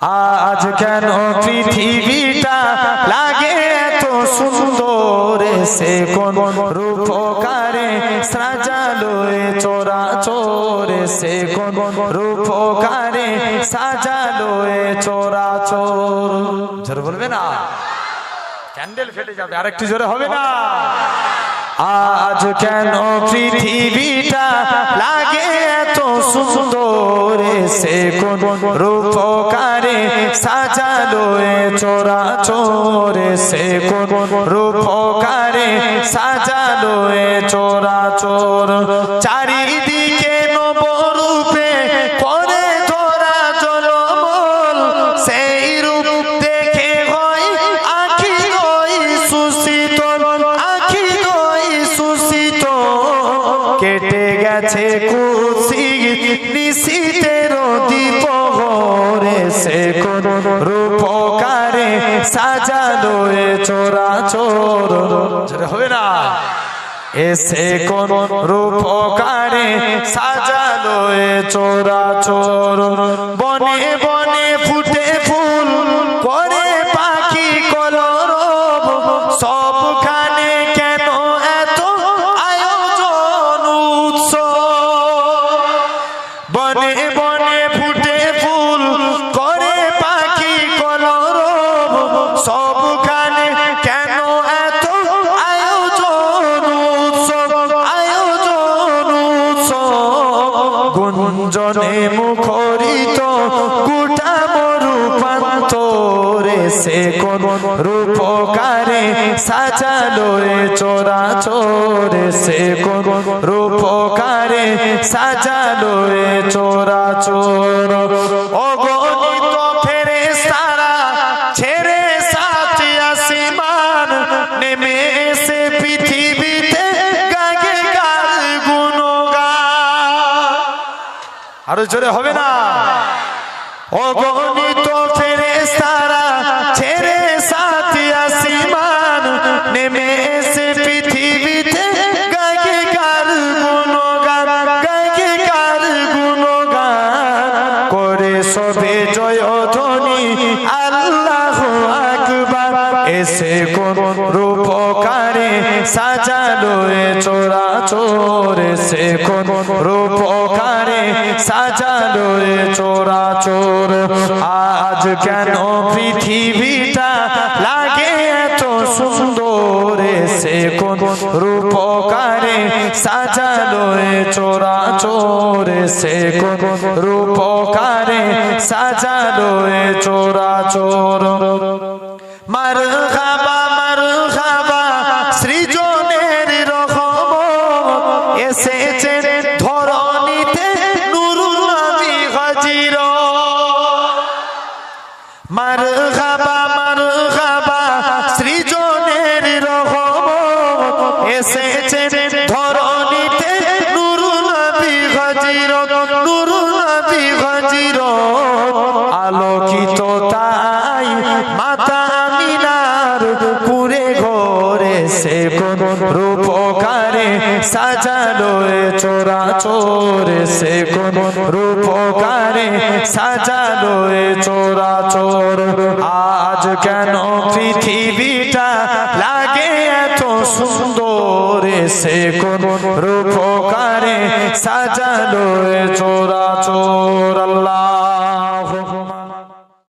আজ কেন পৃথিবীটা লাগে এত সুন্দর? সে কোন রূপকারে সাজালো চোরা চোরে? সে কোন রূপকারে সাজালো চোরা চোর? জোরে বলবে না। ক্যান্ডেল ফেটে যাবে, আরেকটু জোরে হবে না। আজ কেন পৃথিবীটা লাগে এত সুন্দর? সে কোন রূপকারে সাজালো এ চোরা চোরে সে কোন রূপকারে সাজালো এ চোরা চোর। চারিদিকে নবরূপে করে ধরা জলমল, সেই রূপ দেখে হয় আখি হয় সুশীত আখি হয় সুশীত কেটে গেছে কুশি নিশীতের দীপ হরে কোন রূপকারে সাজানো এ চোরা চোর। হবে না? এসে কোন রূপকারে সাজানো এ চোরা চোর। বনে গুঞ্জনে মুখরিত, গোটা মরু পান্তরে সে কোন রূপকারে সাজালো এ চোরা চোরে, সে কোন রূপকারে সাজালো এ চোরা চোর। আরও জোরে হবে না। অগণিত ফেরে সারা ছেড়ে সাথী আসিমান, নেমে এসে পৃথিবীতে গায়ে কার গুণগান গায়ে কার গুণগান করে সবে জয় ধ্বনি আল্লাহ আকবার। এসে কোন রূপকারে সাজালো চোরা চোর সে কোন রূপকারে সাজালো এ চোরা চোর। আজ কেন পৃথিবীটা লাগে এত সুন্দর? সে কোন রূপকারে সাজালো এ চোরা চোর? সে কোন রূপকারে সাজালো এ চোরা চোর? মার খাবা মার খাবা, সৃজনের রকম এসেছে ধরণীতে নুরুল নবী হাজির নুরুল নবী হাজির আলোকিত তাই মাতা মিনার কুরে ঘরে সে কোন রূপকারে সাজালো চোরা চোরে, সে কোন রূপকারে সাজালো চোরা চোর। আজ কেন পৃথিবীটা লাগে এত সুন্দর, সে কোন রূপকারে সাজালো এ চোর।